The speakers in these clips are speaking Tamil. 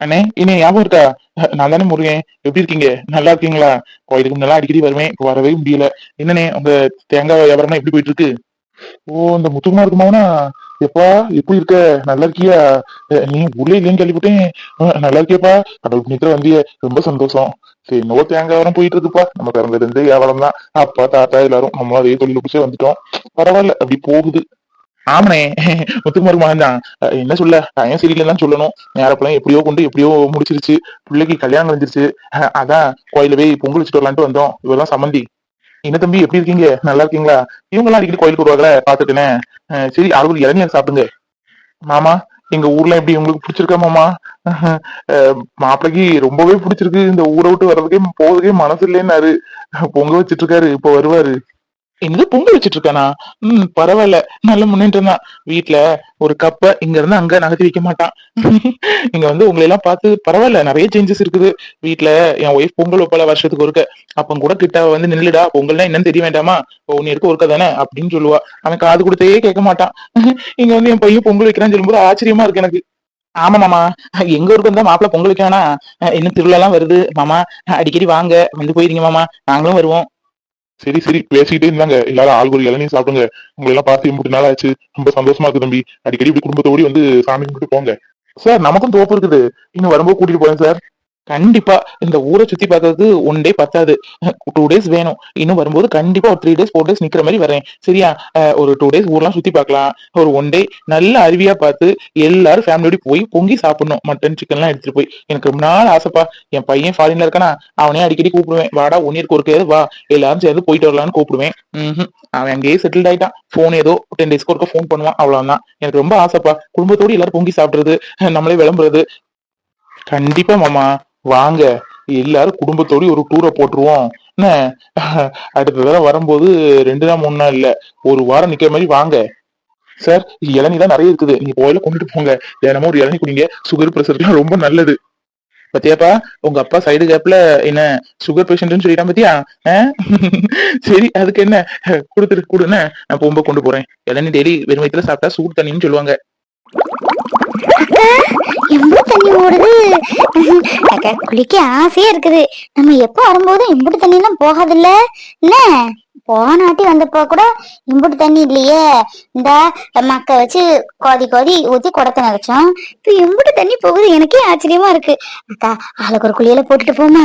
அண்ணே இனி ஞாபகம் இருக்கா? நான் தானே முருகன். எப்படி இருக்கீங்க? நல்லா இருக்கீங்களா? கோயிலுக்கு முன்னெல்லாம் அடிக்கடி வருவேன். இப்ப வரவே முடியல. என்னண்ணே உங்க தேங்காய் வியாபாரம் எப்படி போயிட்டு இருக்கு ஓ இந்த முத்துக்குமார் இருக்குமாவனா எப்பா எப்படி இருக்க? நல்லா இருக்கியா? நீ ஊர்ல இல்லைன்னு கேள்விப்பட்டேன். நல்லா இருக்கியப்பா. கடவுள் புண்ணியத்துல வந்திய. ரொம்ப சந்தோஷம். சரி இன்னொரு தேங்காய் வியாபாரம் போயிட்டு இருக்குப்பா நம்ம பிறந்ததுல இருந்தே வியாபாரம் தான் அப்பா தாத்தா எல்லாரும் நம்மளும் அதே தொழில் பிடிச்சே வந்துட்டோம். பரவாயில்ல அப்படி போகுது. ஆமாண்ணே. முத்துக்குமார் மகன் தான் என்ன சொல்ல? டைம் தான் சொல்லணும். நேரப்பெல்லாம் எப்படியோ கொண்டு எப்படியோ முடிச்சிருச்சு. பிள்ளைக்கு கல்யாணம் வந்துருச்சு அதான் கோயில போய் பொங்கல் வச்சுட்டு வரலான்ட்டு வந்தோம். இவெல்லாம் சம்மந்தி. என்ன தம்பி எப்படி இருக்கீங்க? நல்லா இருக்கீங்களா? இவங்க எல்லாம் அடிக்கடி கோயிலுக்கு வருவாங்களே பாத்துட்டேனே சரி அறுபது இளநீர் சாப்பிடுங்க. மாமா எங்க ஊர்ல எப்படி உங்களுக்கு பிடிச்சிருக்கா மாமா? அஹ், மாப்பிள்ளைக்கு ரொம்பவே பிடிச்சிருக்கு. இந்த ஊரை விட்டு வர்றதுக்கே போறதுக்கே மனசு இல்லைன்னாரு. பொங்க வச்சிட்டு இருக்காரு இப்ப வருவாரு. என்னது பொங்கல் வச்சிட்டு இருக்கானா உம் பரவாயில்ல. நல்ல முன்னேற்றம் தான் வீட்டுல ஒரு கப்ப இங்க இருந்து அங்க நகர்த்தி வைக்க மாட்டான். இங்க வந்து உங்களை எல்லாம் பார்த்து பரவாயில்ல நிறைய சேஞ்சஸ் இருக்குது. வீட்டுல என் ஒய்ஃப் பொங்கல் வைப்பால வருஷத்துக்கு ஒருக்க. அப்ப கூட கிட்ட வந்து நில்லுடா பொங்கல்னா என்னன்னு தெரிய வேண்டாமா? உன் இருக்க ஒருக்க தானே? அப்படின்னு சொல்லுவா. அவன் காது கொடுத்தே கேட்க மாட்டான். இங்க வந்து என் பையன் பொங்கல் வைக்கிறான்னு சொல்லும்போது ஆச்சரியமா இருக்கு எனக்கு. ஆமா மாமா. எங்க ஊருக்கு வந்தா மாப்பிள்ள பொங்கல் வைக்கானா இன்னும் திருவிழா எல்லாம் வருது. மாமா அடிக்கடி வாங்க. வந்து போயிருங்க மாமா. நாங்களும் வருவோம். சரி சரி பேசிக்கிட்டே இருந்தாங்க. எல்லாரும் ஆள் ஒரு இளநீர் சாப்பிடுங்க. உங்களை எல்லாம் பார்த்து எம்பிட்டு நாள் ஆச்சு. ரொம்ப சந்தோஷமா இருக்கு தம்பி. அடிக்கடி இப்படி குடும்பத்தோடி வந்து சாமி கும்பிட்டு போங்க. சார் நமக்கும் தோப்பு இருக்குது. இன்னும் வரும்போது கூட்டிட்டு போறேன் சார். கண்டிப்பா இந்த ஊரை சுத்தி பார்த்தது ஒன் டே பத்தாது. டூ டேஸ் வேணும். இன்னும் வரும்போது கண்டிப்பா ஒரு த்ரீ டேஸ் ஃபோர் டேஸ் நிக்கிற மாதிரி வரேன். சரியா? ஒரு டூ டேஸ் ஊர்லாம் சுத்தி பார்க்கலாம். ஒரு ஒன் டே நல்ல அருவியா பார்த்து எல்லாரும் ஃபேமிலியோட போய் பொங்கி சாப்பிடணும். மட்டன் சிக்கன்லாம் எடுத்துட்டு போய். எனக்கு ரொம்ப நாள் ஆசைப்பா. என் பையன் ஃபாரின்ல இருக்கானா அவனே அடிக்கடி கூப்பிடுவேன். வாடா ஒன் இயர்க்கு ஒருக்கையாவது வா. எல்லாரும் சேர்ந்து போயிட்டு வரலாம்னு கூப்பிடுவேன். ம்ஹும். அவன் அங்கேயே செட்டில் ஆயிட்டான். போன் ஏதோ டென் டேஸ்க்கு ஒருக்க ஃபோன் பண்ணுவான். அவ்வளவுதான். எனக்கு ரொம்ப ஆசைப்பா. குடும்பத்தோட எல்லாரும் பொங்கி சாப்பிடுறது நம்மளே விளம்புறது. கண்டிப்பா மாமா. வாங்க எல்லாரும் குடும்பத்தோடய ஒரு டூரை போட்டுருவோம். என்ன? அடுத்த தடவை வரும்போது ரெண்டு நாள் மூணு நாள் இல்ல ஒரு வாரம் நிக்கிற மாதிரி வாங்க. சார் இளநீ தான் நிறைய இருக்குது. நீங்க கோயில கொண்டுட்டு போங்க. தினமும் ஒரு இளநீ குடிங்க. சுகர் பிரஷருக்குலாம் ரொம்ப நல்லது. பத்தியாப்பா உங்க அப்பா சைடு கேப்ல என்ன சுகர் பேஷண்ட்னு சொல்லிட்டான் பத்தியா? ஆ? சரி அதுக்கு என்ன? கொடுத்துட்டு கொடுன்னு நான் போகும்போது கொண்டு போறேன். இளநீ டெய்லி வெறும் வயிற்றுல சாப்பிட்டா சூடு தண்ணின்னு சொல்லுவாங்க. தண்ணி ஓடுது. அக்கா குளிக்க ஆசையா இருக்குது. நம்ம எப்போ வரும்போது இம்புட்டு தண்ணி எல்லாம் போகாதுல்ல என்ன போனாட்டி வந்தப்போ கூட இம்புட்டு தண்ணி இல்லையே. இந்த மக்க வச்சு கோதி கோதி ஊத்தி குடத்தை நினைச்சோம் இப்ப இம்புட்டு தண்ணி போகுது. எனக்கே ஆச்சரியமா இருக்கு. அக்கா ஆளுக்கு ஒரு குளியல போட்டுட்டு போமா.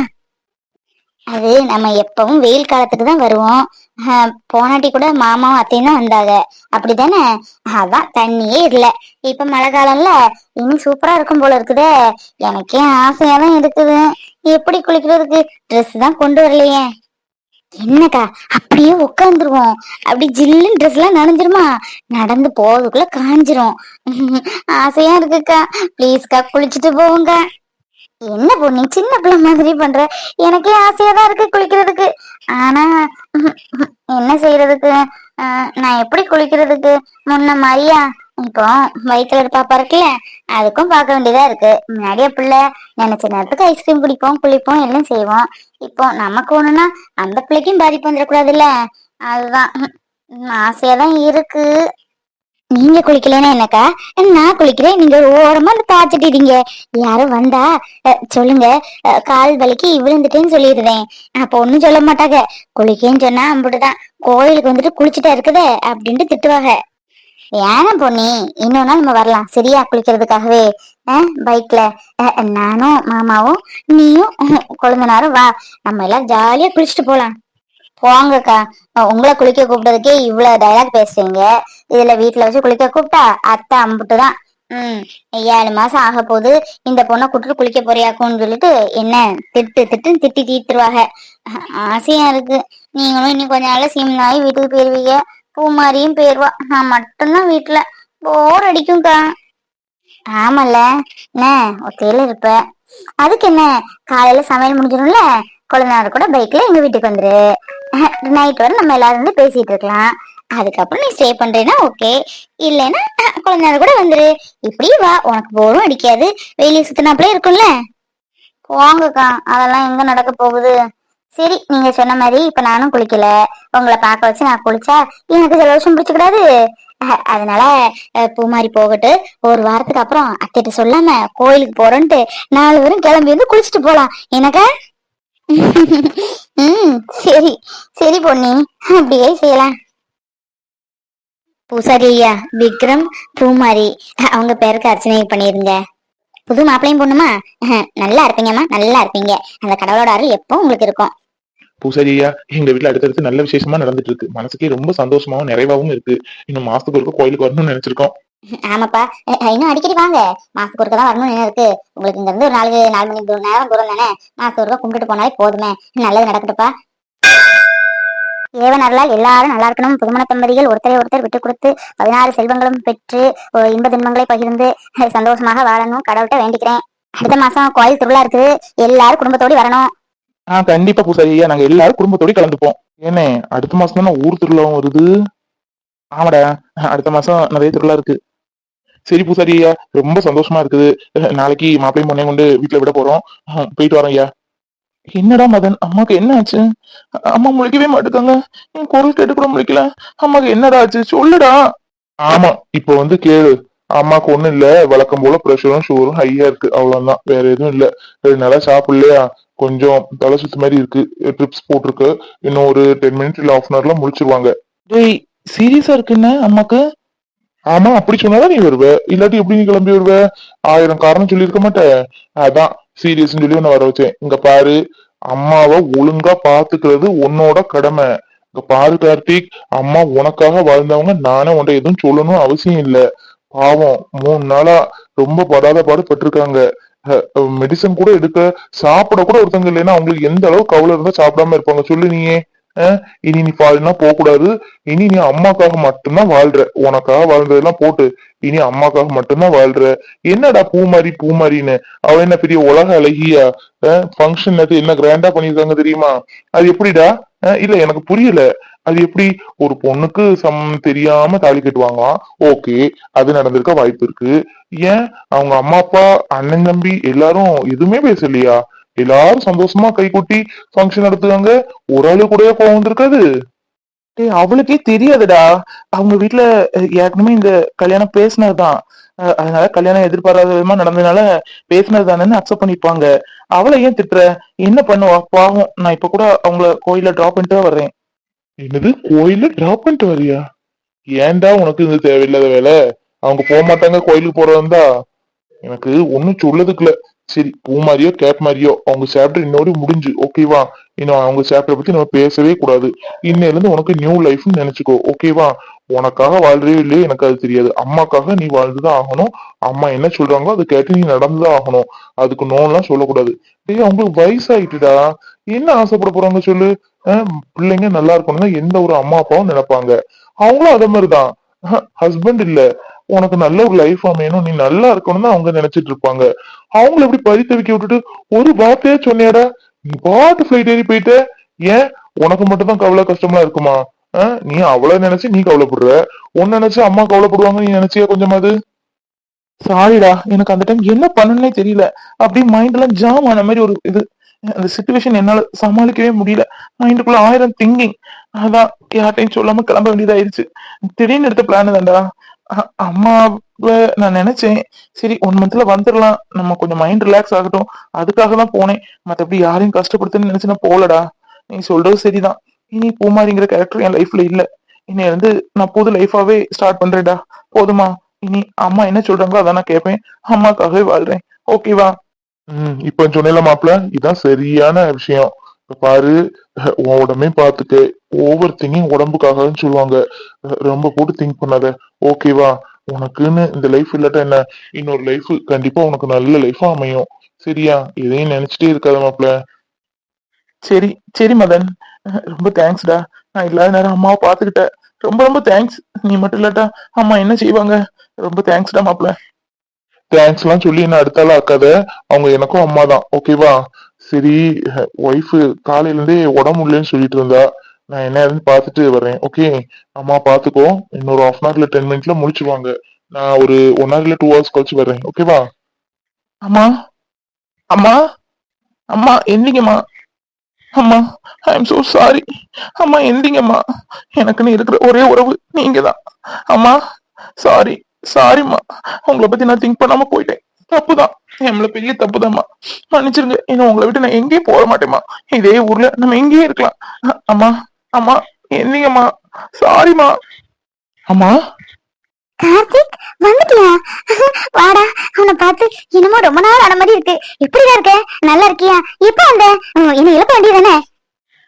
அது நம்ம எப்பவும் வெயில் காலத்துக்கு தான் வருவோம். போனாட்டி கூட மாமாவும் அத்தையும் தான் வந்தாங்க. அப்படிதானே? அதான் தண்ணியே இல்ல. இப்ப மழை காலம்ல இன்னும் சூப்பரா இருக்கும் போல இருக்குதே. எனக்கே ஆசையா தான் இருக்குது. எப்படி குளிக்கிறதுக்கு? ட்ரெஸ் தான் கொண்டு வரலையே. என்னக்கா அப்படியே உட்காந்துருவோம் அப்படி ஜில்லுன்னு ட்ரெஸ் எல்லாம் நனைஞ்சிருமா? நடந்து போறதுக்குள்ள காஞ்சிரும். ஆசையா இருக்குக்கா. ப்ளீஸ்க்கா குளிச்சுட்டு போவோங்க என்ன பொண்ணு சின்ன பிள்ளை மாதிரி பண்ற? எனக்கே ஆசையா தான் இருக்கு குளிக்கிறதுக்கு. ஆனா என்ன செய்யறதுக்கு ஆஹ், நான் எப்படி குளிக்கிறதுக்கு? முன்ன மாதிரியா? இப்போ வயிற்றுல ஒரு பாப்பா இருக்குல்ல அதுக்கும் பார்க்க வேண்டியதா இருக்கு. முன்னாடியே பிள்ளை நினைச்ச நேரத்துக்கு ஐஸ்கிரீம் குடிப்போம் குளிப்போம் எல்லாம் செய்வோம். இப்போ நமக்கு ஒண்ணுன்னா அந்த பிள்ளைக்கும் பாதிப்பு வந்துடக்கூடாதுல்ல. அதுதான். ஆசையா தான் இருக்கு. நீங்க குளிக்கலன்னா என்னக்கா? நான் குளிக்கிறேன். நீங்க ஓரமா வந்து காய்ச்சிட்டீங்க யாரும் வந்தா சொல்லுங்க. கால் வலிக்கு விழுந்துட்டேன்னு சொல்லிடுறேன். அப்போ ஒண்ணும் சொல்ல மாட்டாங்க. குளிக்கேன்னு சொன்னா அம்புட்டுதான். கோயிலுக்கு வந்துட்டு குளிச்சுட்டா இருக்குதே அப்படின்ட்டு திட்டுவாங்க. ஏன்னா பொண்ணி இன்னொரு நாள் நம்ம வரலாம். சரியா? குளிக்கிறதுக்காகவே. பைக்ல நானும் மாமாவும் நீயும் குழந்தனாரும் வா. நம்ம எல்லாம் ஜாலியா குளிச்சுட்டு போலாம். போங்கக்கா. உங்களை குளிக்க கூப்பிட்டதுக்கே இவ்வளவு டைலாக் பேசுறீங்க. இதுல வீட்டுல வச்சு குளிக்க கூப்பிட்டா அத்தை அம்புட்டு தான் ம் ஏழு மாசம் ஆக போகுது. இந்த பொண்ணை கூட்டிட்டு குளிக்க போறியாக்குன்னு சொல்லிட்டு என்ன திட்டு திட்டுன்னு திட்டி தீத்துருவாங்க. ஆசையா இருக்கு. நீங்களும் இன்னும் கொஞ்ச நாள்ல சீமனாயி வீட்டுக்கு போயிருவீங்க. பூமாரியும் போயிருவா. நான் மட்டும்தான் வீட்டுல போர் அடிக்கும்க்கா. ஆமல்ல. என்ன? ஒத்தையில இருப்ப. அதுக்கு என்ன? காலையில சமையல் முடிஞ்சிடும்ல. குழந்தைனாரு கூட பைக்ல எங்க வீட்டுக்கு வந்துரு. நைட் வரை நம்ம எல்லாரும் வந்து பேசிட்டு இருக்கலாம். அதுக்கப்புறம் நீ ஸ்டே பண்றேன்னா ஓகே இல்லைன்னா குழந்தைனாரு கூட வந்துரு. இப்படி வா உனக்கு போரும் அடிக்காது. வெளியே சுத்தினாப்புல இருக்கும்ல? போங்கக்கா அதெல்லாம் எங்க நடக்க போகுது? சரி நீங்க சொன்ன மாதிரி இப்ப நானும் குளிக்கல. உங்களை பார்க்க வச்சு நான் குளிச்சா எனக்கு சில வருஷம் பிடிச்சக்கூடாது. அதனால பூமாரி போகட்டு. ஒரு வாரத்துக்கு அப்புறம் அத்தைட்ட சொல்லாம கோயிலுக்கு போறோன்ட்டு நாலு பேரும் கிளம்பி வந்து குளிச்சுட்டு போலாம். எனக்கா ம் சரி. சரி பொன்னி. அப்படியே செய்யலாம். பூசாரி ஐயா விக்ரம் பூமாரி. அவங்க பேருக்கு அர்ச்சனை பண்ணிருங்க. புது மாப்பிளையும் பொண்ணுமா? நல்லா இருப்பீங்கம்மா நல்லா இருப்பீங்க. அந்த கடவுளோட அருள் எப்போ உங்களுக்கு இருக்கும். பூசாரியா எங்க வீட்டுல அடுத்தடுத்து நல்ல விசேஷமா நடந்துட்டு இருக்கு மனசுக்கே ரொம்ப சந்தோஷமாவும் நிறைவாவும் இருக்கு. இன்னும் மாசத்துக்கு ஒருக்க கோயிலுக்கு வரணும்னு நினைச்சிருக்கோம். ஆமாப்பா. இன்னும் அடிக்கடி வாங்க. மாசத்துக்கு ஒருக்க தான் வரணும்னு இருக்கு. உங்களுக்கு இங்க இருந்து ஒரு நாலு நாலு மணி நேரம் தூரம் தானே? மாசத்துக்கு ஒருக்க கும்பிட்டு போனாலே போதுமே. நல்லது நடக்கட்டுப்பா ஏவனர்களால் எல்லாரும் நல்லா இருக்கணும். புதுமண தம்பதிகள் ஒருத்தரை ஒருத்தர் விட்டு கொடுத்து பதினாறு செல்வங்களும் பெற்று இன்ப துன்பங்களை பகிர்ந்து சந்தோஷமாக வாழணும். கடவுள்கிட்ட வேண்டிக்கிறேன். அடுத்த மாசம் கோயில் திருவிழா இருக்குது. எல்லாரும் குடும்பத்தோடு வரணும். ஆ கண்டிப்பா பூசாரியா நாங்க எல்லாரும் குடும்பத்தோட கலந்துப்போம். ஏனே அடுத்த மாசம் தானே ஊர் திருவிழாவும் வருது. ஆமாடா அடுத்த மாசம் நிறைய திருவிழா இருக்கு. சரி பூசாரியா ரொம்ப சந்தோஷமா இருக்குது. நாளைக்கு மாப்பிளையும் பொண்ணையும் கொண்டு வீட்டுல விட போறோம். போயிட்டு வரோம் ஐயா. என்னடா மதன் அம்மாக்கு என்ன ஆச்சு அம்மா முழிக்கவே மாட்டுக்காங்க. என் குரல் கேட்டு கூட முழிக்கல. அம்மாக்கு என்னடா ஆச்சு? சொல்லுடா. ஆமா இப்போ வந்து கேளு. அம்மாக்கு ஒண்ணும் இல்ல. வழக்கம் போல ப்ரெஷரும் சுகரும் ஹையா இருக்கு. அவ்வளவுதான். வேற எதுவும் இல்ல. ரெண்டு நாளா சாப்பிடலையா? கொஞ்சம் தலை சுத்து மாதிரி இருக்கு. ட்ரிப்ஸ் போட்டிருக்கு. இன்னும் ஒரு டென் மினிட்ஸ் இல்ல ஹாஃப் அன் ஹவர்ல முடிச்சிருவாங்க. டேய் சீரியஸா இருக்குன்னு அம்மாக்கு? ஆமா அப்படி சொன்னாதான் நீ வருவ. இல்லாட்டி எப்படி நீ கிளம்பி வருவ? ஆயிரம் காரணம் சொல்லியிருக்க மாட்டேன் அதான். சீரியஸ்னு சொல்லி நான் வர வச்சேன். இங்க பாரு அம்மாவை ஒழுங்கா பாத்துக்கிறது உன்னோட கடமை. இங்க பாரு கார்த்திக் அம்மா உனக்காக வாழ்ந்தவங்க நானே உன்ட்ட எதுவும் சொல்லணும் அவசியம் இல்ல. பாவம் மூணு நாளா ரொம்ப படாத பாடு பட்டிருக்காங்க. மெடிசன் கூட எடுக்க சாப்பிட கூட ஒருத்தங்க இல்லைன்னா அவங்களுக்கு எந்த அளவு கவலை இருந்தா சாப்பிடாம இருப்பாங்க. சொல்லு நீயே. இனி நீ பாதினா போக கூடாது இனி நீ அம்மாக்காக மட்டும்தான் வாழ்ற. உனக்காக வாழ்ந்ததெல்லாம் போட்டு இனி அம்மாக்காக மட்டும்தான் வாழ்ற. என்னடா பூமாரி பூமாரின்னு? அவ என்ன பெரிய உலக அழகியா? ஃபங்க்ஷன் அது என்ன கிராண்டா பண்ணிருக்காங்க தெரியுமா? அது எப்படிடா? இல்ல எனக்கு புரியல. அது எப்படி? ஒரு பொண்ணுக்கு சம் தெரியாம தாலி கட்டுவாங்களாம் ஓகே அது நடந்திருக்க வாய்ப்பு இருக்கு. ஏன்? அவங்க அம்மா அப்பா அண்ணன் தம்பி எல்லாரும் எதுவுமே பேசலையா? எல்லாரும் சந்தோஷமா கை கொட்டி ஃபங்க்ஷன் நடத்துவாங்க ஒரு ஆளு கூட கோவம் வந்திருக்காது. டேய் அவளுக்கே தெரியாதுடா. அவங்க அஹ், ஏற்கனவே இந்த கல்யாணம் பேசினதுதான். அதனால கல்யாணம் எதிர்பாராத விதமா நடந்ததுனால பேசினது தானேன்னு அக்செப்ட் பண்ணிப்பாங்க. அவளை ஏன் திட்டுற? என்ன பண்ணுவா? பாவம். நான் இப்ப கூட அவங்கள கோயில டிராப் பண்ணிட்டு வர்றேன். என்னது? கோயில டிராப் பண்ணிட்டு வரியா ஏன்டா உனக்கு இது தேவையில்லாத வேலை? அவங்க போக மாட்டாங்க கோயிலுக்கு போறதா எனக்கு ஒண்ணும் சொல்லதுக்குல. சரி பூ மாதிரியோ கேப் மாதிரியோ அவங்க சாப்டர் இன்னொரு முடிஞ்சு ஓகேவா இன்னும் அவங்க சாப்டரை பத்தி நம்ம பேசவே கூடாது. இன்னையில இருந்து உனக்கு நியூ லைஃப்னு நினைச்சுக்கோ ஓகேவா உனக்காக வாழ்றே இல்லையே எனக்கு அது தெரியாது. அம்மாக்காக நீ வாழ்ந்துதான் ஆகணும். அம்மா என்ன சொல்றாங்களோ அதை கேட்டு நீ நடந்துதான் ஆகணும். அதுக்கு நோன்லாம் சொல்லக்கூடாது. டேய் அவங்களுக்கு வயசாயிட்டுடா. என்ன ஆசைப்பட போறாங்க சொல்லு? பிள்ளைங்க நல்லா இருக்கணும்னா எந்த ஒரு அம்மா அப்பாவும் நினைப்பாங்க. அவங்களும் அதே மாதிரிதான். ஹஸ்பண்ட் இல்ல. உனக்கு நல்ல ஒரு லைஃப் அமையணும் நீ நல்லா இருக்கணும்னு அவங்க நினைச்சிட்டு இருப்பாங்க. அவங்கள எப்படி பரித்தவிக்க விட்டுட்டு ஒரு வார்த்தையா சொன்னியாடா நீ பாட்டு ஃபிளைட் ஏறி போயிட்ட? ஏன்? உனக்கு மட்டும் தான் கவலை கஷ்டமா இருக்குமா? நீ அவளை நினைச்சு நீ கவலைப்படுற. உன்ன நினைச்சு அம்மா கவலைப்படுவாங்க நீ நினைச்சியா கொஞ்சமாவது சாரிடா எனக்கு அந்த டைம் என்ன பண்ணணும்னே தெரியல. அப்படியே மைண்ட் எல்லாம் ஜாம் ஆன மாதிரி ஒரு இது. அந்த சுச்சுவேஷன் என்னால சமாளிக்கவே முடியல. மைண்டுக்குள்ள ஆயிரம் திங்கிங் அதான் யார்ட்டையும் சொல்லாம கிளம்ப வேண்டியதாயிருச்சு திடீர்னு எடுத்த பிளான் தான்டா. அம்மாவை நான் நினைச்சேன் சரி ஒன் மந்த்ல வந்துடலாம் நம்ம கொஞ்சம் மைண்ட் ரிலாக்ஸ் ஆகட்டும். அதுக்காக தான் போனேன். மத்தபடி யாரையும் கஷ்டப்படுத்துன்னு நினைச்சு நான் போகலடா. நீ சொல்றது சரிதான். இனி பூமாரிங்கிற கேரக்டர் என் லைஃப்ல இல்ல. இனி இருந்து நான் புது லைஃபாவே ஸ்டார்ட் பண்றேன்டா. போதுமா? இனி அம்மா என்ன சொல்றாங்களோ அதான் நான் கேட்பேன் அம்மாக்காகவே வாழ்றேன். ஓகேவா ம் இப்ப சொன்னேல மாப்பிள்ள. இதான் சரியான விஷயம். பாரு உன் உடம்பே பாத்துக்க ஓவர் திங்கிங் உடம்புக்காகன்னு சொல்லுவாங்க. ரொம்ப போட்டு திங்க் பண்ணாத. ஓகேவா உனக்குன்னு இந்த லைஃப் இல்லாட்டா என்ன? இன்னொரு லைஃப் கண்டிப்பா உனக்கு நல்ல லைஃபா அமையும். சரியா? எதையும் நினைச்சிட்டே இருக்காத மாப்பிள. சரி சரி மதன். ரொம்ப தேங்க்ஸ்டா நான் இல்லாத நேரம் அம்மாவை பாத்துக்கிட்டேன் ரொம்ப ரொம்ப தேங்க்ஸ் நீ மட்டும் இல்லாட்டா அம்மா என்ன செய்வாங்க? ரொம்ப தேங்க்ஸ்டா மாப்பிள. தேங்க்ஸ் எல்லாம் சொல்லி என்ன அடுத்தால ஆக்காத. அவங்க எனக்கும் அம்மா தான் ஓகேவா சரி ஒய்ஃப் காலையில இருந்தே உடம்பு இல்லைன்னு சொல்லிட்டு இருந்தா. நான் என்ன ஏதுன்னு பார்த்துட்டு வரேன் ஓகே அம்மா பாத்துக்கோ இன்னொரு ஹாஃப் அன் ஹவர்ல டென் மினிட்ல முடிச்சுவாங்க நான் ஒரு ஒன் ஹவர் இல்ல டூ ஹவர்ஸ் கழிச்சு வர்றேன். ஓகேவா அம்மா? அம்மா? அம்மா எந்திங்கம்மா. அம்மா ஐ எம் சோ சாரி அம்மா எந்திங்கம்மா. எனக்குன்னு இருக்கிற ஒரே உறவு நீங்க தான் அம்மா சாரி சாரிம்மா உங்களை பத்தி நான் திங்க் பண்ணாம போயிட்டேன். தப்புதான். நம்மள பெரிய தப்புதாம்மா. மன்னிச்சிருங்க. இன்னும் உங்களை விட்டு நான் எங்கேயும் போக மாட்டேம்மா. இதே ஊர்ல நம்ம எங்கேயும் இருக்கலாம். அம்மா அம்மா என்னங்கம்மா? சாரிம்மா அம்மா? கார்த்திக் வந்துட்டியா? வாடா அவனை பார்த்து என்னமோ ரொம்ப நாள் ஆன மாதிரி இருக்கு. எப்படிடா இருக்க? நல்லா இருக்கியா? எப்ப வந்த? உம், என்னை எழுப்ப வேண்டியதானே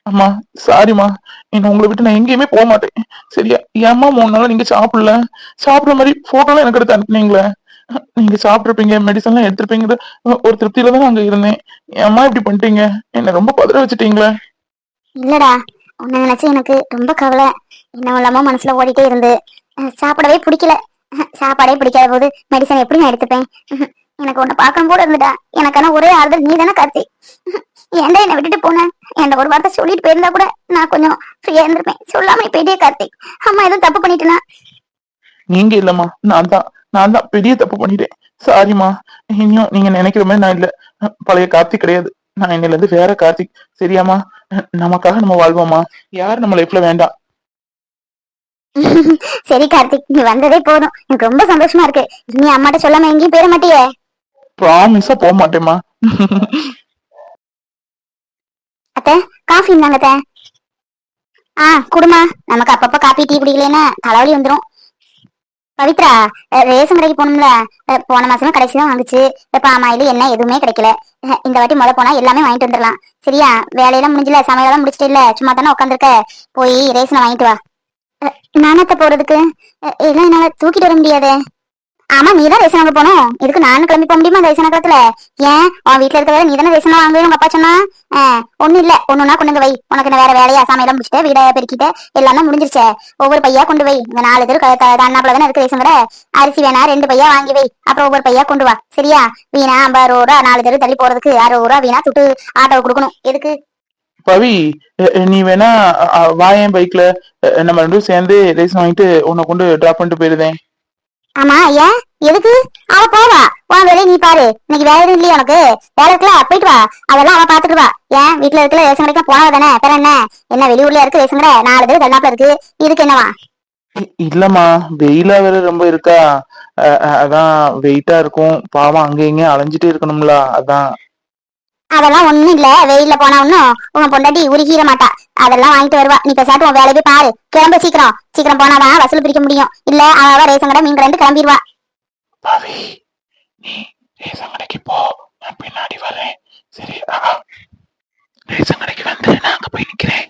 அம்மா சாரிம்மா இன்னும் உங்களை விட்டு நான் எங்கேயுமே போக மாட்டேன். சரியா? ஏம்மா மூணு நாள் நீங்க சாப்பிடல. சாப்பிடுற மாதிரி போட்டோலாம் எனக்கு எடுத்து அனுப்புனீங்களே. நீங்க சாப்பிட்டுருப்பீங்க மெடிசன்லாம் எடுத்திருப்பீங்க ஒரு திருப்தியில தான் அங்க இருந்தேன். ஏம்மா இப்படி பண்ணிட்டீங்க. என்ன ரொம்ப பதற வச்சுட்டீங்களே. இல்லடா உன்னை நினைச்சு எனக்கு ரொம்ப கவலை. என்ன இல்லாம மனசுல ஓடிட்டே இருந்து. சாப்பிடவே பிடிக்கல. சாப்பாடே பிடிக்காத போது மெடிசன் எப்படி நான் எடுத்துப்பேன்? எனக்கு உன்னை பார்க்க கூட இருந்துட்டா எனக்கான ஒரே ஆறுதல் நீ தானே கார்த்தி. ஏன்டா என்னை விட்டுட்டு போனேன் என்ன ஒரு வார்த்தை சொல்லிட்டு போயிருந்தா கூட நான் கொஞ்சம் ஃப்ரீயா இருந்திருப்பேன். சொல்லாம நீ போயிட்டே கார்த்திக் அம்மா எதுவும் தப்பு பண்ணிட்டேனா? நீங்க இல்லம்மா. நான் தான். நான் தான் பெரிய தப்பு பண்ணிட்டேன். சாரிம்மா இன்னும் நீங்க நினைக்கிற மாதிரி நான் இல்ல. பழைய கார்த்திக் கிடையாது. நான் என்னில இருந்து வேற கார்த்திக் சரியாம்மா? நமக்காக நம்ம வாழ்வோமா? யார் நம்ம லைஃப்ல வேண்டாம் சரி கார்த்திக் நீ வந்ததே போதும். எனக்கு ரொம்ப சந்தோஷமா இருக்கு. நீ அம்மாட்ட சொல்லாம எங்கேயும் போயிட மாட்டியே? ப்ராமிஸா போக மாட்டேம்மா. அத்தை காஃபி இருந்தாங்க அத்தை. ஆ குடுமா. நமக்கு அப்பப்ப காபி டீ குடிக்கலன்னா தலைவலி வந்துரும். பவித்ரா அஹ், ரேஷன் கடைக்கு போகணும்ல? போன மாசமே கடைசி தான் வாங்குச்சு பாமாயில் என்ன எதுவுமே கிடைக்கல. இந்த வாட்டி முத போனா எல்லாமே வாங்கிட்டு வந்துடலாம் சரியா? வேலையெல்லாம் முடிஞ்சல? சமையலாம் முடிச்சிட்டு இல்ல? சும்மா தானே உட்காந்துருக்க? போய் ரேஷனை வாங்கிட்டு வா. நானத்த போறதுக்கு? எல்லாம் என்னால தூக்கிட்டு வர முடியாதே. ஆமா நீ தான் ரேஷன் வாங்க போனோம். இதுக்கு நானும் கிளம்பி போக முடியுமா ரேஷன் காலத்துல ஏன்? உன் வீட்டுல இருக்க நீ தானே ரேஷன் வாங்குவேன் உங்க அப்பா சொன்னா? ஆஹ் இல்ல. ஒண்ணுனா கொண்டு வந்து வை. உனக்கு என்ன வேற வேலையா? சமையலாம் முடிச்சுட்டு வீட பெருக்கிட்ட. எல்லாமே முடிஞ்சிருச்சே. ஒவ்வொரு பையா கொண்டு வை. இந்த நாலு பேர் அண்ணாப்புல தானே இருக்கு ரேஷன் கடை அரிசி வேணா ரெண்டு பையா வாங்கி வை. அப்புறம் ஒவ்வொரு பையா கொண்டு வா. சரியா? வீணா ஐம்பது ரூபா நாலு தெரு தள்ளி போறதுக்கு அறுபது ரூபா வீணா துட்டு ஆட்டோ கொடுக்கணும். எதுக்கு? பவி நீ வேணா வாயன் பைக்ல நம்ம ரெண்டும் சேர்ந்து ரேஸ் வாங்கிட்டு உன்னை கொண்டு டிராப் பண்ணிட்டு போயிருந்தேன் ஆமா ஏன் எதுக்கு? அவ போவா. உன் வேலையை நீ பாரு. இன்னைக்கு வேலை எதுவும் இல்லையா உனக்கு. வேலை இருக்கல போயிட்டு வா. அதெல்லாம் அவ பாத்துட்டு வா ஏன்? வீட்டுல இருக்கல ரேஷன் கடைக்கு போனவ தானே. வேற என்ன? என்ன வெளியூர்ல இருக்கு ரேஷன் கடை? நாலு பேர் தள்ளாப்புல இருக்கு. இதுக்கு என்னவா? இல்லம்மா. வெயிலா வேற ரொம்ப இருக்கா. அதான் வெயிட்டா இருக்கும். பாவம் அங்க இங்க அலைஞ்சிட்டே இருக்கணும்ல. அதான். அதெல்லாம் ஒண்ணும் இல்ல. வெயில்ல போனா ஒண்ணும் உன் பொண்டாட்டி உருகிட மாட்டா. அதெல்லாம் வாங்கிட்டு வருவா. நீ பேசாட்டு உன் வேலையை பாரு. கிளம்ப சீக்கிரம். சீக்கிரம் போனாதான் வசூல் பிரிக்க முடியும். இல்ல அவ ரேஷன் கடை மீன் கடைந்து கிளம்பிடுவா. பவி நீ ரேஷன் கடைக்கு போ. நான் பின்னாடி வரேன். சரி. ரேஷன் கடைக்கு வந்து நான் அங்க போய் நிக்கிறேன்.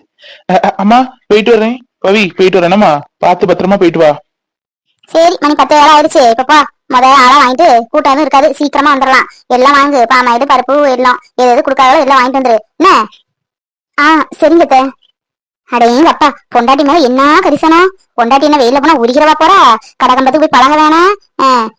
அம்மா போயிட்டு வரேன். பவி போயிட்டு வரேனம்மா பார்த்து பத்திரமா போயிட்டு வா. சரி மணி பத்து வேலை ஆயிடுச்சு. இப்ப போ. முத ஆளா வாங்கிட்டு கூட்டமே இருக்காது. சீக்கிரமா வந்துடலாம் எல்லாம் வாங்கு. பாமாயிடு பருப்பு எல்லாம். எது எது கொடுக்காதோ எல்லாம் வாங்கிட்டு வந்துரு. என்ன? ஆ சரிங்க அடையும் அடேங்க அப்பா பொண்டாட்டி மேல என்ன கரிசனம்? பொண்டாட்டி என்ன வெயில போனா உரிக்கிறவா போற? கடகம்பத்துக்கு போய் பழங்க வேணாம்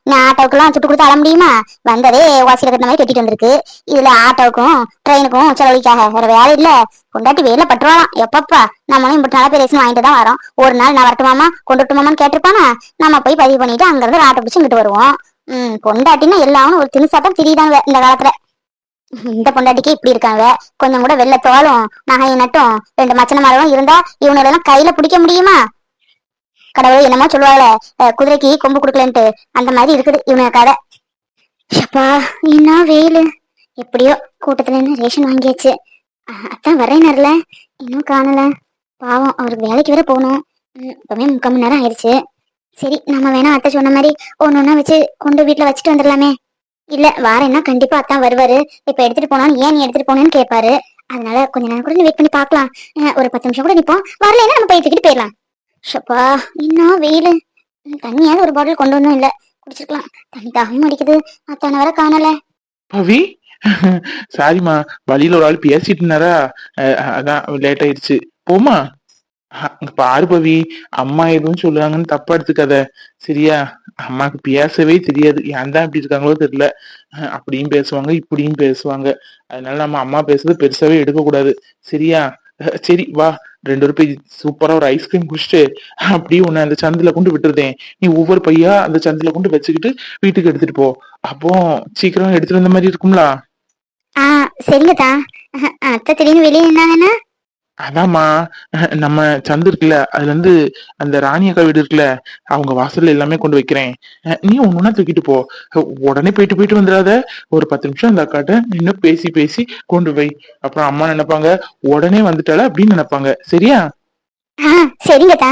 நான் ஆட்டோவுக்குலாம் சுட்டு கொடுத்து அழ முடியுமா? வந்ததே வாசியில கட்டின மாதிரி கட்டிட்டு வந்திருக்கு. இதுல ஆட்டோவுக்கும் ட்ரெயினுக்கும் செலவழிக்காக. வேற வேலை இல்ல. பொண்டாட்டி வெயில பட்டுருவாளாம். எப்பப்பா? நம்மளும் இப்படி நாளா பேர் வாங்கிட்டு தான் வரோம். ஒரு நாள் நான் வரட்டுமாமா கொண்டு வரட்டுமாமான்னு கேட்டிருப்பானா? நம்ம போய் பதிவு பண்ணிட்டு அங்க இருந்து ஆட்டோ பிடிச்சு இங்கிட்டு வருவோம். உம் பொண்டாட்டின்னா எல்லாம் ஒரு திணிசாட்டம் திரியுதாங்க இந்த காலத்துல. இந்த பொண்டாட்டிக்கு இப்படி இருக்காங்க. கொஞ்சம் கூட வெள்ள தோலும் நகை நட்டும் ரெண்டு மச்சன மரமும் இருந்தா இவனெல்லாம் கையில பிடிக்க முடியுமா? கடவுள் என்னமோ சொல்லுவாங்களே குதிரைக்கு கொம்பு கொடுக்கலன்ட்டு. அந்த மாதிரி இருக்குது இவனை கதை. ஷப்பா என்ன வெயில்? எப்படியோ கூட்டத்துல இருந்து ரேஷன் வாங்கியாச்சு. அத்தான் அத்தான் வரேனார்ல இன்னும் காணல. பாவம் அவருக்கு வேலைக்கு வேற போகணும். இப்பவே முக்கால் மணி நேரம் ஆயிடுச்சு. சரி நம்ம வேணா அத்தை சொன்ன மாதிரி ஒன்று ஒன்றா வச்சு கொண்டு வீட்டில் வச்சுட்டு வந்துடலாமே. இல்லை வாரேன்னா கண்டிப்பா அத்தான் வருவாரு. இப்ப எடுத்துகிட்டு போனாலும் ஏன் நீ எடுத்துகிட்டு போனேன்னு கேட்பாரு அதனால கொஞ்ச நேரம் கூட வெயிட் பண்ணி பார்க்கலாம். ஒரு பத்து நிமிஷம் கூட நிற்போம் வரலைன்னா நம்ம போய் தூக்கிட்டு போயிடலாம். ஷப்பா என்ன வெயில். தண்ணியாவது ஒரு பாட்டில் கொண்டு வந்தோம் இல்லை. குடிச்சிருக்கலாம். தண்ணி தாகம் அடிக்குது. அத்தான வர காணல. பவி சாரிம்மா வழியில ஒரு ஆள் பேசிட்டு இருந்தாரா? அதான் லேட் ஆயிடுச்சு. போமா பாரு பவி. அம்மா எதுவும் சொல்லுவாங்கன்னு தப்பா எடுத்துக்காத. சரியா? அம்மாக்கு பேசவே தெரியாது. ஏன் தான் இப்படி இருக்காங்களோ தெரியல. அப்படியும் பேசுவாங்க இப்படியும் பேசுவாங்க. அதனால நம்ம அம்மா பேசுறது பெருசாவே எடுக்க கூடாது சரியா? சரி வா. ரெண்டு ரூபாய் சூப்பரா ஒரு ஐஸ்கிரீம் குடிச்சிட்டு அப்படியே உன்னை அந்த சந்தில கொண்டு விட்டுருதேன். நீ ஒவ்வொரு பையா அந்த சந்தில கொண்டு வச்சுக்கிட்டு வீட்டுக்கு எடுத்துட்டு போ. அப்போ சீக்கிரம் எடுத்துட்டு வந்த மாதிரி இருக்கும்ல? ஆ சரிங்கத்தா. அத்தை திடீர்னு வெளியே இருந்தாங்கன்னா அதாம்மா நம்ம சந்து இருக்குல்ல அதுல இருந்து அந்த ராணி அக்கா வீடு இருக்குல்ல அவங்க வாசல்ல எல்லாமே கொண்டு வைக்கிறேன். நீ ஒண்ணுனா தூக்கிட்டு போ. உடனே போயிட்டு போயிட்டு வந்துடாத. ஒரு பத்து நிமிஷம் அந்த அக்காட்ட நின்னு பேசி பேசி கொண்டு வை. அப்புறம் அம்மா நினைப்பாங்க உடனே வந்துட்டால அப்படின்னு நினைப்பாங்க. சரியா? ஆ சரிங்கத்தா